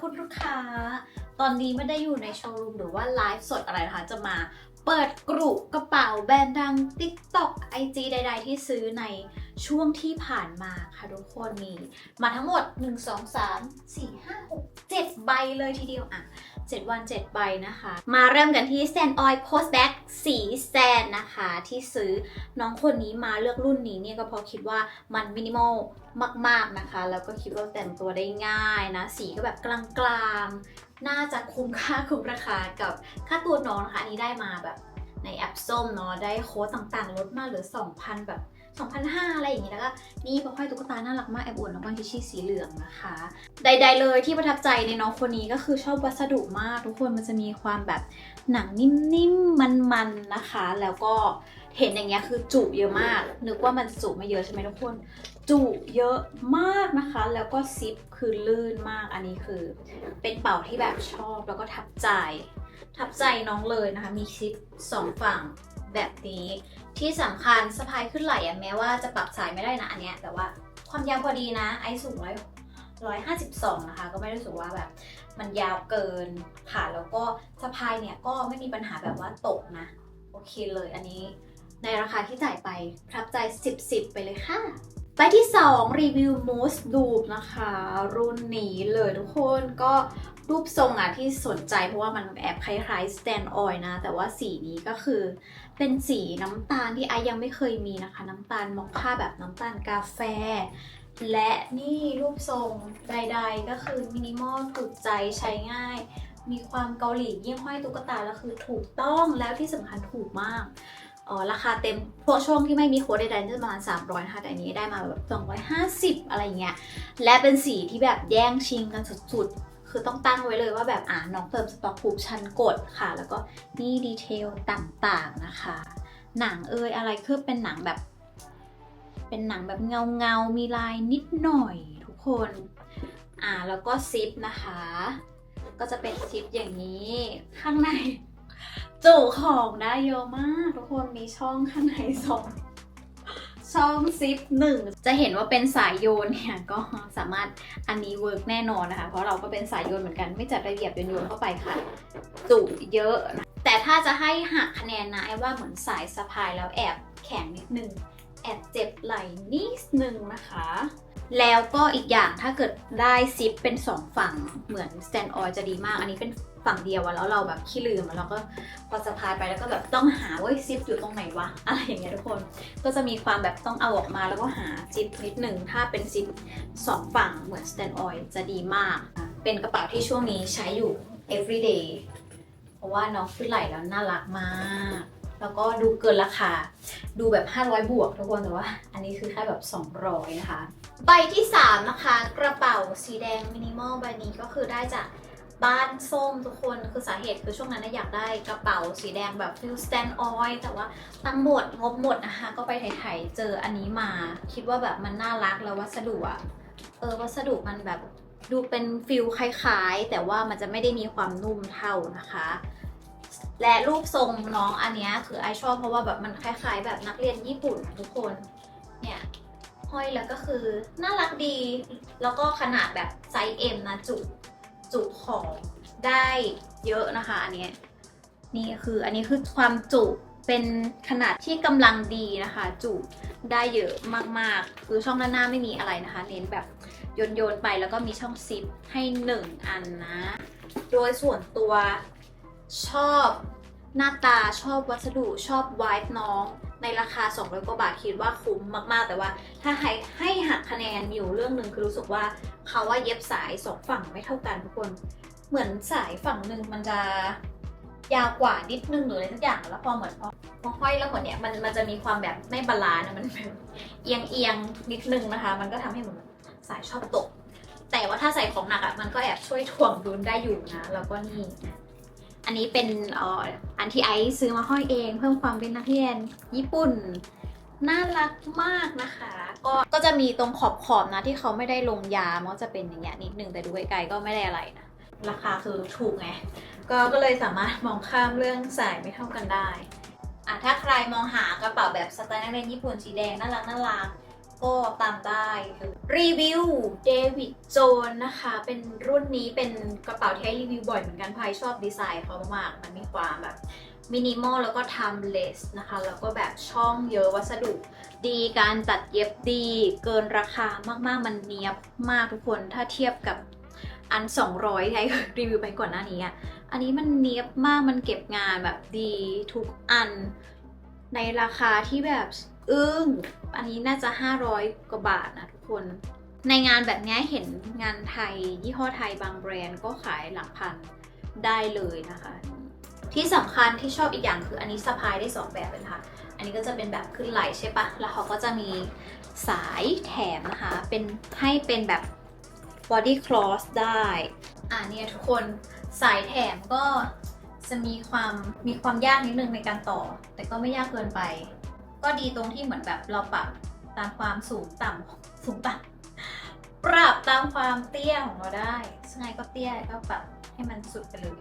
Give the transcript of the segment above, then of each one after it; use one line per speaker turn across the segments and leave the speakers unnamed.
คุณลูกค้า ตอนนี้ไม่ได้อยู่ในโชว์รูมหรือว่าไลฟ์สดอะไรนะคะ จะมาเปิดกรุกระเป๋าแบรนด์ดัง TikTok IG ใด ๆ ที่ซื้อในช่วงที่ผ่านมาค่ะทุกคนมีมาทั้งหมด 1 2 3 4 5 6 7 ใบเลยทีเดียวอะ 7 วัน 7 ใบนะคะ มาเริ่มกันที่ Stand Oil Post Bag สีแซนนะคะ ที่ซื้อน้องคนนี้มาเลือกรุ่นนี้เนี่ยก็เพราะคิดว่ามันมินิมอลมาก ๆ นะคะ แล้วก็คิดว่าแต่งตัวได้ง่ายนะ สีก็แบบกลางๆ น่าจะคุ้มค่าคุ้มราคากับค่าตัวน้องนะคะ อันนี้ได้มาแบบในแอปส้มเนาะได้โค้ดต่างๆ ลดมาเหลือ 2,000 แบบ 2,500อะไรอย่างงี้แล้วก็นี่พอห้อยตุ๊กตาน่ารักมากแอบอวดน้องบางทิชชี่สีเหลืองนะคะ ใด ๆ เลยที่ประทับใจในน้องคนนี้ก็คือชอบวัสดุมาก ทุกคนมันจะมีความแบบหนังนิ่มๆมันๆนะคะ แล้วก็เห็นอย่างเงี้ยคือจุเยอะมาก นึกว่ามันจุไม่เยอะใช่ไหมทุกคน จุเยอะมากนะคะ แล้วก็ซิปคือลื่นมากอันนี้คือ เป็นเป่าที่แบบชอบแล้วก็ทับใจ ทับใจน้องเลยนะคะ มีซิปสองฝั่ง แบบนี้ ที่สำคัญสะพายขึ้นไหล่อะแม้ว่าจะปรับสายไม่ได้นะอันเนี้ยแต่ว่าความยาวพอดีนะ ไอสูงร้อยร้อยห้าสิบสองนะคะ ก็ไม่ได้รู้สึกว่าแบบมันยาวเกินค่ะแล้วก็สะพายเนี่ยก็ไม่มีปัญหาแบบว่าตกนะ โอเคเลยอันนี้ ในราคาที่จ่ายไปประทับใจ 10 10 ไปเลยค่ะไปที่ 2 รีวิว Moose Loop นะคะ รุ่นนี้เลยทุกคนก็รูปทรงอะที่สนใจเพราะว่ามันแอบคล้ายๆ Stand Oil นะ แต่ว่าสีนี้ก็คือ เป็นสีน้ำตาลที่ไอยังไม่เคยมีนะคะ น้ำตาลมอคค่าแบบน้ำตาลกาแฟ และนี่รูปทรงใด ๆ ก็คือมินิมอลถูกใจใช้ง่าย มีความเกาหลียิ่งห้อยตุ๊กตาแล้วคือถูกต้องแล้วที่สำคัญถูกมากเออราคาเต็มพวกช่วงที่ไม่มีโค้ดใดๆจะประมาณ300นะคะแต่อันนี้ได้มาแบบ250 อะไรเงี้ย และเป็นสีที่แบบแย่งชิงกันสุดๆ คือต้องตั้งไว้เลยว่าแบบอ่าน้องเติมสต็อกปุ๊บชันกดค่ะ แล้วก็นี่ดีเทลต่างๆนะคะ หนังเอยอะไรคือเป็นหนังแบบ เป็นหนังแบบเงาเงาๆมีลายนิดหน่อยทุกคนอ่าแล้วก็ซิปนะคะ ก็จะเป็นซิปอย่างนี้ข้างใน จุของได้เยอะมาก ทุกคนมีช่องข้างในสอง ช่องซิปหนึ่งจะเห็นว่าเป็นสายโยนเนี่ยก็สามารถอันนี้เวิร์กแน่นอนนะคะ เพราะเราก็เป็นสายโยนเหมือนกันไม่จัดระเบียบโยนเข้าไปค่ะจุเยอะนะแต่ถ้าจะให้หักคะแนนนะไอ้ว่าเหมือนสายสะพายแล้วแอบแข็งนิดนึงแอบเจ็บไหล่นิดนึงนะคะ แล้วก็อีกอย่างถ้าเกิดได้ซิปเป็น 2 ฝั่งเหมือน stand oil จะดีมาก อันนี้เป็น ฝั่งเดียวอะแล้วเราแบบขี้ลืมอะแล้วก็พอสะพายไปแล้วก็แบบต้องหาว่าซิปอยู่ตรงไหนวะอะไรอย่างเงี้ยทุกคน ก็จะมีความแบบต้องเอาออกมาแล้วก็หาซิปนิดหนึ่งถ้าเป็นซิปสองฝั่งเหมือน stand oil จะดีมาก เป็นกระเป๋าที่ช่วงนี้ใช้อยู่ everyday เพราะว่าน้องขึ้นไหลแล้วน่ารักมาก แล้วก็ดูเกินราคา ดูแบบ 500 บวกทุกคนแต่ว่า อันนี้คือแค่แบบ 200 นะคะ ใบที่ 3 นะคะ กระเป๋าสีแดงมินิมอลใบนี้ก็คือได้จาก บ้านส้มทุกคนคือสาเหตุคือช่วงนั้นนะอยากได้กระเป๋าสีแดงแบบฟิลสแตนออยแต่ว่าตังหมดงบหมดนะคะ ก็ไปถ่ๆเจออันนี้มา คิดว่าแบบมันน่ารักแล้ววัสดุอะเออวัสดุมันแบบดูเป็นฟิลคล้ายๆ แต่ว่ามันจะไม่ได้มีความนุ่มเท่านะคะ และรูปทรงน้องอันนี้คือไอชอบเพราะว่าแบบมันคล้าย ๆ แบบนักเรียนญี่ปุ่นทุกคนเนี่ยห้อยแล้วก็คือน่ารักดี แล้วก็ขนาดแบบไซส์ M นะจุ จุของได้เยอะนะคะ อันนี้นี่คืออันนี้คือความจุเป็นขนาดที่กำลังดีนะคะ จุได้เยอะมากๆ คือช่องด้านหน้าไม่มีอะไรนะคะ เน้นแบบโยนโยนๆไปแล้วก็มีช่องซิปให้หนึ่งอันนะ โดยส่วนตัวชอบหน้าตาชอบวัสดุชอบวายน้อง ในราคา 200 กว่าบาทคิดว่าคุ้มมากๆ แต่ว่าถ้าให้ให้หักคะแนนอยู่เรื่องหนึ่งคือรู้สึกว่าเขาว่าเย็บสายสองฝั่งไม่เท่ากันทุกคน เหมือนสายฝั่งหนึ่งมันจะยาวกว่านิดนึงหรืออะไรสักอย่างแล้วพอเหมือนพอพอห้อยแล้วหมือนเนี้ยมันมันจะมีความแบบไม่บาลานซ์อะมันเอียงเอียงนิดนึงนะคะ มันก็ทำให้เหมือนสายชอบตก แต่ว่าถ้าใส่ของหนักอะมันก็แอบช่วยถ่วงดุลได้อยู่นะแล้วก็นี่อันนี้เป็นเอ่อ อันที่ไอซ์ซื้อมาห้อยเอง เพิ่มความเป็นนักเรียนญี่ปุ่นน่ารักมากนะคะ ก็ก็จะมีตรงขอบขอบนะที่เขาไม่ได้ลงยามันก็จะเป็นอย่างเงี้ยนิดนึงแต่ดูไกลๆก็ไม่ได้อะไรนะราคาคือถูกไงก็ก็เลยสามารถมองข้ามเรื่องสายไม่เท่ากันได้อะถ้าใครมองหากระเป๋าแบบสไตล์นักเรียนญี่ปุ่นสีแดงน่ารักน่ารัก ก็ตามได้รีวิวเดวิดโจนนะคะ เป็นรุ่นนี้เป็นกระเป๋าที่ให้รีวิวบ่อยเหมือนกันพายชอบดีไซน์เขามากๆมันมีความแบบมินิมอลแล้วก็ทำเลสนะคะ แล้วก็แบบช่องเยอะวัสดุดีการตัดเย็บดีเกินราคามากๆ มันเนียบมากทุกคนถ้าเทียบกับอัน 200ที่รีวิวไปก่อนหน้านี้อะอันนี้มันเนียบมากมันเก็บงานแบบดีทุกอันในราคาที่แบบ อึ้ง อันนี้น่าจะ 500 กว่าบาทนะทุกคน ในงานแบบนี้เห็นงานไทย ยี่ห้อไทยบางแบรนด์ก็ขายหลักพันได้เลยนะคะ ที่สำคัญที่ชอบอีกอย่างคืออันนี้สะพายได้ 2 แบบเลยนะคะอันนี้ก็จะเป็นแบบขึ้นไหล่ใช่ปะแล้วเขาก็จะมีสายแถมนะคะ เป็นให้เป็นแบบ body cross ได้ อ่าเนี่ยทุกคนสายแถมก็จะมีความมีความยากนิดนึงในการต่อ แต่ก็ไม่ยากเกินไป ก็ดีตรงที่เหมือนแบบเราปรับตามความสูงต่ำสูงต่ำปรับตามความเตี้ยของเราได้ซึ่งไงก็เตี้ยก็ปรับให้มันสุดไปเลย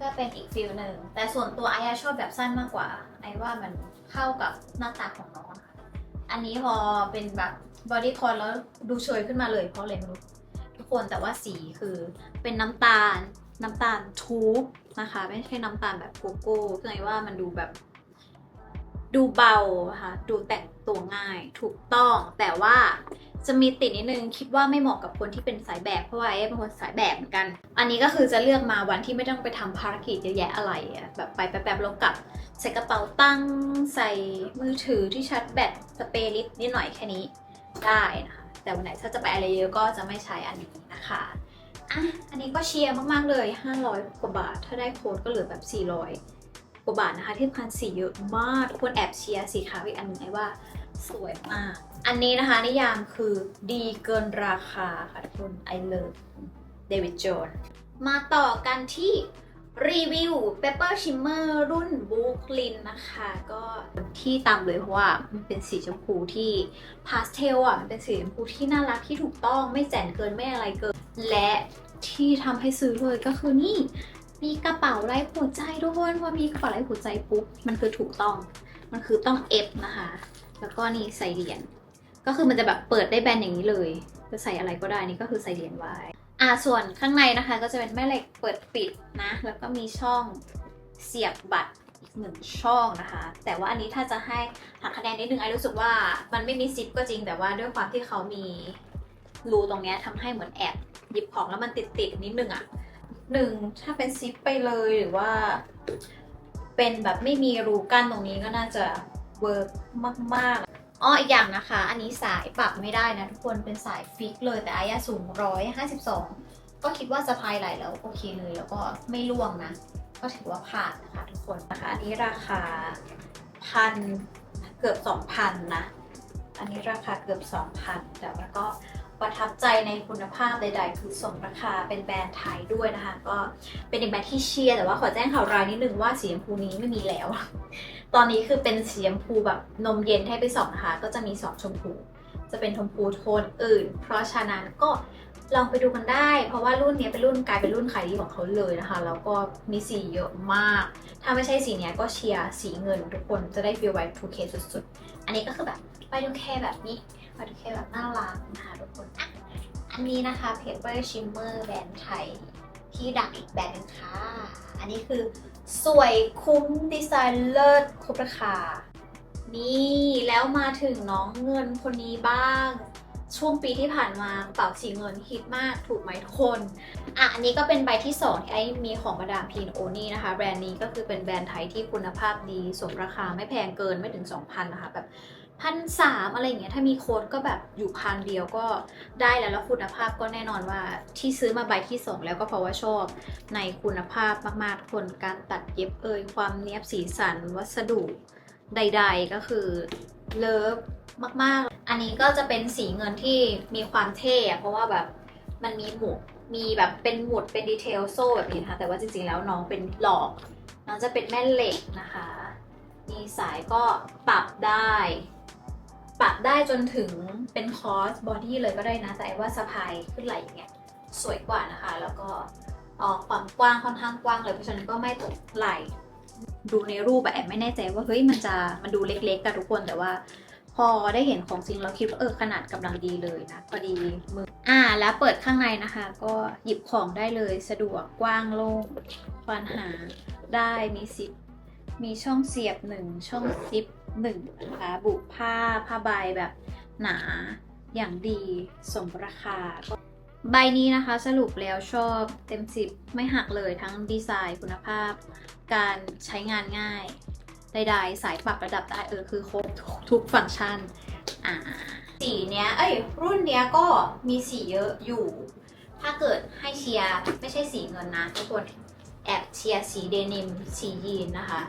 ก็เป็นอีกฟิลหนึ่ง แต่ส่วนตัวไอ้ชอบแบบสั้นมากกว่า ไอ้ว่ามันเข้ากับหน้าตาของน้องค่ะ อันนี้พอเป็นแบบบอดี้คอนแล้วดูเฉยขึ้นมาเลยเพราะอะไรไม่รู้ทุกคนแต่ว่าสีคือเป็นน้ำตาลน้ำตาลทูบนะคะ ไม่ใช่น้ำตาลแบบโกโก้คือไงว่ามันดูแบบ ดูเบาค่ะดูแต่งตัวง่ายถูกต้องแต่ว่าจะมีติดนิดนึงคิดว่าไม่เหมาะกับคนที่เป็นสายแบบเพราะว่าเอ๊ะเป็นคนสายแบบเหมือนกัน อันนี้ก็คือจะเลือกมาวันที่ไม่ต้องไปทำภารกิจเยอะแยะอะไรอะแบบไปแป๊บๆแล้วกลับใส่กระเป๋าตั้งใส่มือถือที่ชาร์จแบตสเปรย์ลิปนิดหน่อยแค่นี้ได้นะคะแต่วันไหนถ้าจะไปอะไรเยอะก็จะไม่ใช้อันนี้นะคะอะอันนี้ก็เชียร์มากๆเลย 500กว่าบาท ถ้าได้โค้ดก็เหลือแบบ 400 กว่าบาทนะคะ ที่สำคัญสีเยอะมากทุกคนแอบเชียร์สีขาวอีกอันหนึ่งไอ้ว่าสวยมาก อันนี้นะคะนิยามคือดีเกินราคาค่ะทุกคน I love David Jones มาต่อกันที่รีวิว Pepper Shimmer รุ่น Brooklyn นะคะ ก็ที่ตามเลยเพราะว่ามันเป็นสีชมพูที่พาสเทลอะมันเป็นสีชมพูที่น่ารักที่ถูกต้องไม่แจ่นเกินไม่อะไรเกิน และที่ทำให้ซื้อเลยก็คือนี่ มีกระเป๋าไร้หัวใจทุกคนพอมีกระเป๋าไร้หัวใจปุ๊บมันคือถูกต้อง มันคือต้อง F นะคะ แล้วก็นี่ใส่เหรียญก็คือมันจะแบบเปิดได้แบนอย่างนี้เลย จะใส่อะไรก็ได้นี่ก็คือใส่เหรียญไว้ อ่าส่วนข้างในนะคะ ก็จะเป็นแม่เหล็กเปิดปิดนะ แล้วก็มีช่องเสียบบัตรอีกหนึ่งช่องนะคะ แต่ว่าอันนี้ถ้าจะให้หักคะแนนนิดนึงไอรู้สึกว่ามันไม่มีซิปก็จริงแต่ว่าด้วยความที่เขามีรูตรงนี้ยทำให้เหมือนแอบหยิบของแล้วมันติดติดๆนิดนึงอะ่ะ หนึ่งถ้าเป็นซิปไปเลยหรือว่า เป็นแบบไม่มีรูกั้นตรงนี้ก็น่าจะเวิร์กมากๆอ้ออีกอย่างนะคะ อันนี้สายปรับไม่ได้นะทุกคนเป็นสายฟิกเลยแต่อายะสูง 152 ก็คิดว่าสะพายไหลแล้วโอเคเลยแล้วก็ไม่ร่วงนะ ก็ถือว่าผ่านนะคะทุกคนนะคะอันนี้ราคาพันเกือบ 2,000 นะ อันนี้ราคาเกือบ 2,000 แต่ว่าก็ ประทับใจในคุณภาพใดๆ คือสมราคาเป็นแบรนด์ไทยด้วยนะคะ ก็เป็นอีกแบรนด์ที่เชียร์แต่ว่าขอแจ้งข่าวร้ายนิดนึงว่าสีชมพูนี้ไม่มีแล้ว ตอนนี้คือเป็นสีชมพูแบบนมเย็นให้ไปสองนะคะ ก็จะมีสองชมพู จะเป็นชมพูโทนอื่น เพราะฉะนั้นก็ลองไปดูกันได้ เพราะว่ารุ่นนี้เป็นรุ่นกลายเป็นรุ่นขายดีของเขาเลยนะคะ แล้วก็มีสีเยอะมาก ถ้าไม่ใช่สีเนี้ยก็เชียร์สีเงินทุกคนจะได้ฟีลไวท์ 2K สุดๆ อันนี้ก็คือแบบไปดูแค่แบบนี้ ไปดูแค่แบบน่ารักนะคะทุกคน อันนี้นะคะ Paper Shimmer แบรนด์ไทยที่ดังอีกแบรนด์หนึงค่ะ อันนี้คือสวยคุ้มดีไซน์เลิศครบราคา นี่แล้วมาถึงน้องเงินคนนี้บ้าง ช่วงปีที่ผ่านมากระเป๋าสีเงินฮิตมากถูกไหมทุกคน อะอันนี้ก็เป็นใบที่2ที่ไอ้มีของมาดามพีนโอนี่นะคะ แบรนด์นี้ก็คือเป็นแบรนด์ไทยที่คุณภาพดีสมราคาไม่แพงเกินไม่ถึง 2,000 นะคะแบบ พันสามอะไรอย่างเงี้ยถ้ามีโค้ดก็แบบอยู่พันเดียวก็ได้แล้วแล้วคุณภาพก็แน่นอนว่าที่ซื้อมาใบที่2แล้วก็เพราะว่าชอบในคุณภาพมากๆคนการตัดเย็บเอยความเนี้ยบสีสันวัสดุใด ๆ ก็คือเลิฟมากๆ อันนี้ก็จะเป็นสีเงินที่มีความเท่อเพราะว่าแบบมันมีหมุดมีแบบเป็นหมุดเป็นดีเทลโซ่แบบนี้นะคะแต่ว่าจริงๆแล้วน้องเป็นหลอก น้องจะเป็นแม่เหล็กนะคะ มีสายก็ปรับได้ ปรับได้จนถึงเป็นคอสบอดี้เลยก็ได้นะ แต่ว่าสะพายขึ้นไหลอย่างเงี้ยสวยกว่านะคะ แล้วก็ออกความกว้างค่อนข้างกว้างเลยเพราะฉะนั้นก็ไม่ตกไหลดูในรูปแบบแอบไม่แน่ใจว่าเฮ้ยมันจะมันดูเล็กๆกับทุกคนแต่ว่า พอได้เห็นของจริงเราคิดว่าเออขนาดกำลังดีเลยนะพอดีมืออ่าแล้วเปิดข้างในนะคะ ก็หยิบของได้เลยสะดวกกว้างโล่งควานหาได้มีซิปมีช่องเสียบหนึ่งช่องซิป หนึ่งนะคะบุผ้าผ้าใบแบบหนาอย่างดีสมราคาก็ใบนี้นะคะสรุปแล้วชอบเต็มสิบไม่หักเลยทั้งดีไซน์คุณภาพ การใช้งานง่ายใดๆสายปรับระดับได้เออคือครบทุกทุกฟังก์ชันอ่าสีเนี้ยเอ้ยรุ่นเนี้ยก็มีสีเยอะอยู่ ถ้าเกิดให้เชียร์ไม่ใช่สีเงินนะทุกคนแอบเชียร์สีเดนิมสียีนนะคะ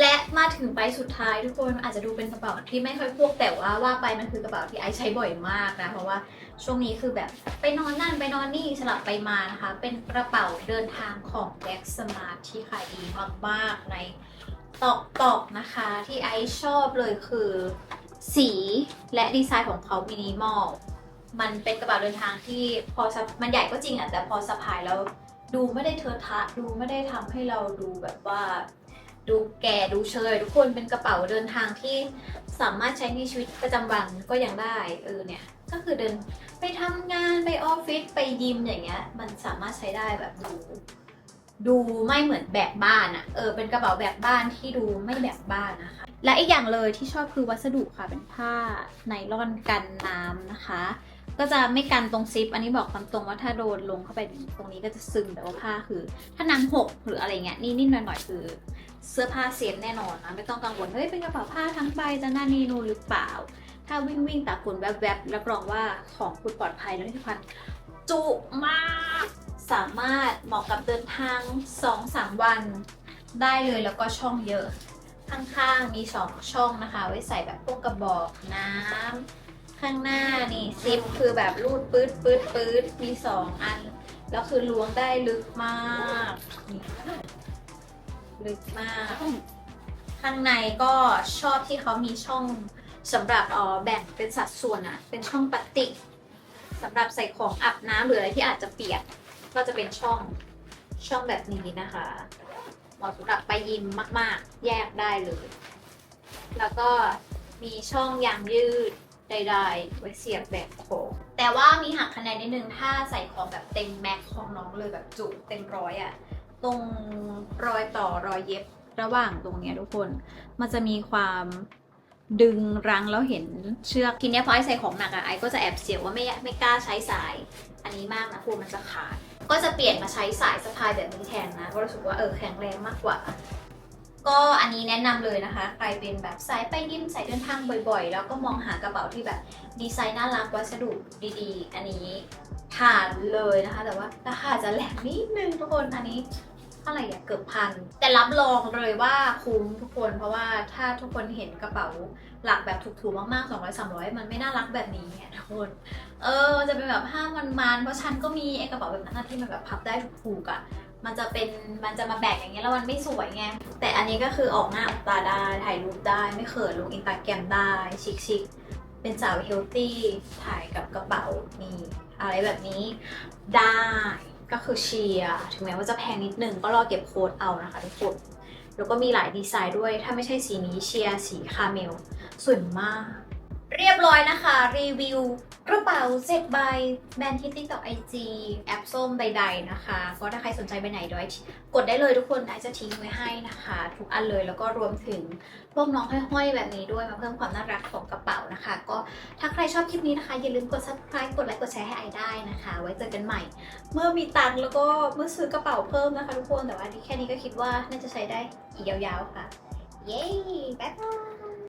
และมาถึงใบสุดท้ายทุกคนอาจจะดูเป็นกระเป๋าที่ไม่ค่อยพวกแต่ว่าว่าไปมันคือกระเป๋าที่ไอซ์ใช้บ่อยมากนะเพราะว่าช่วงนี้คือแบบไปนอนนั่นไปนอนนี่สลับไปมานะคะ เป็นกระเป๋าเดินทางของ b บ็กสมาร์ทที่ขายดีมากๆในตอกตอกๆนะคะ ที่ไอซ์ชอบเลยคือ สีและดีไซน์ของเขามินิมอลมันเป็นกระเป๋าเดินทางที่พอมันใหญ่ก็จริงอะแต่พอสะพายแล้วดูไม่ได้เทอะทะดูไม่ได้ทำให้เราดูแบบว่า ดูแก่ดูเชยทุกคนเป็นกระเป๋าเดินทางที่สามารถใช้ในชีวิตประจำวันก็ยังได้เออเนี่ยก็คือเดินไปทำงานไปออฟฟิศไปยิมอย่างเงี้ย มันสามารถใช้ได้แบบดู ดูไม่เหมือนแบบบ้านอะเออเป็นกระเป๋าแบบบ้านที่ดูไม่แบบบ้านนะคะ และอีกอย่างเลยที่ชอบคือวัสดุค่ะเป็นผ้าไนล่อนกันน้ำนะคะ ก็จะไม่กันตรงซิป อันนี้บอกความตรงว่าถ้าโดนลงเข้าไปตรงนี้ก็จะซึมแต่ว่าผ้าคือ ถ้าน้ำหกหรืออะไรเงี้ยนี่นิดๆหน่อยๆคือ เสื้อผ้าเซฟแน่นอนนะไม่ต้องกังวลเฮ้ยเป็นกระเป๋าผ้าทั้งใบจะหน้านีนูนหรือเปล่า ถ้าวิ่งวิ่งตากฝนแวบๆรับรองว่าของคุณปลอดภัยและที่สำคัญจุมากสามารถเหมาะกับเดินทาง 2-3 วัน ได้เลยแล้วก็ช่องเยอะ ข้างๆมีสองช่องนะคะ ไว้ใส่แบบพวกกระบอกน้ำข้างหน้านี่ซิปคือแบบรูดปื๊ดปื๊ดปื๊ดมีสองอัน แล้วคือล้วงได้ลึกมาก ลึกมาก ข้างในก็ชอบที่เขามีช่องสำหรับอ่อแบ่งเป็นสัดส่วนอะเป็นช่องปฏิกสำหรับใส่ของอาบน้ำหรืออะไรที่อาจจะเปียก ก็จะเป็นช่องช่องแบบนี้นะคะเหมาะสำหรับไปยิมมาก ๆ แยกได้เลย แล้วก็มีช่องยางยืดใดๆไว้เสียบแบบโคงแต่ว่ามีหักคะแนนนิดนึงถ้าใส่ของแบบเต็มแม็กของน้องเลยแบบจุเต็มร้อยอะ ตรงรอยต่อรอยเย็บระหว่างตรงเนี้ยทุกคน มันจะมีความดึงรั้งแล้วเห็นเชือกทีเนี้ยพอไอใส่ของหนักอะไอก็จะแอบเสียวว่าไม่ไม่กล้าใช้สาย อันนี้มากนะกลัวมันจะขาด ก็จะเปลี่ยนมาใช้สายสะพายแบบนี้แทนนะก็รู้สึกว่าเออแข็งแรงมากกว่า ก็อันนี้แนะนำเลยนะคะ ใครเป็นแบบสายไปยิมสายเดินทางบ่อยๆ แล้วก็มองหากระเป๋าที่แบบดีไซน์น่ารักวัสดุดีๆ อันนี้ ผ่านเลยนะคะ แต่ว่าราคาจะแรงนิดนึงทุกคนอันนี้เท่าไหร่อะเกือบพัน แต่รับรองเลยว่าคุ้มทุกคน เพราะว่าถ้าทุกคนเห็นกระเป๋าหลักแบบถูกๆมากๆ 200 300 มันไม่น่ารักแบบนี้ไงทุกคน เออจะเป็นแบบผ้ามันๆเพราะฉันก็มีไอ้กระเป๋าแบบนั้นที่มันแบบพับได้ถูกๆอะมันจะเป็นมันจะมาแบกอย่างเงี้ยแล้วมันไม่สวยไง แต่อันนี้ก็คือออกหน้าออกตาได้ถ่ายรูปได้ไม่เขินลงอินสตาแกรมได้ชิคๆเป็นสาวเฮลตี้ถ่ายกับกระเป๋านี่ อะไรแบบนี้ได้ก็คือเชียร์ถึงแม้ว่าจะแพงนิดนึงก็รอเก็บโค้ดเอานะคะทุกคนแล้วก็มีหลายดีไซน์ด้วย ถ้าไม่ใช่สีนี้เชียร์สีคาเมลสวยมาก เรียบร้อยนะคะ รีวิว กระเป๋า7ใบแบรนด์ที่ติ๊กต็อกไอจีแอปส้มใดๆนะคะ ก็ถ้าใครสนใจไปไหนด้วยกดได้เลยทุกคนไอจะทิ้งไว้ให้นะคะ ทุกอันเลยแล้วก็รวมถึงพวกน้องห้อยๆ แบบนี้ด้วยมาเพิ่มความน่ารักของกระเป๋านะคะ ก็ถ้าใครชอบคลิปนี้นะคะ อย่าลืมกด subscribe กดไลค์กดแชร์ให้ไอได้นะคะ ไว้เจอกันใหม่ เมื่อมีตังค์แล้วก็เมื่อซื้อกระเป๋าเพิ่มนะคะทุกคนแต่ว่าแค่นี้ก็คิดว่าน่าจะใช้ได้อีกยาวๆค่ะ เย้บ๊ายบาย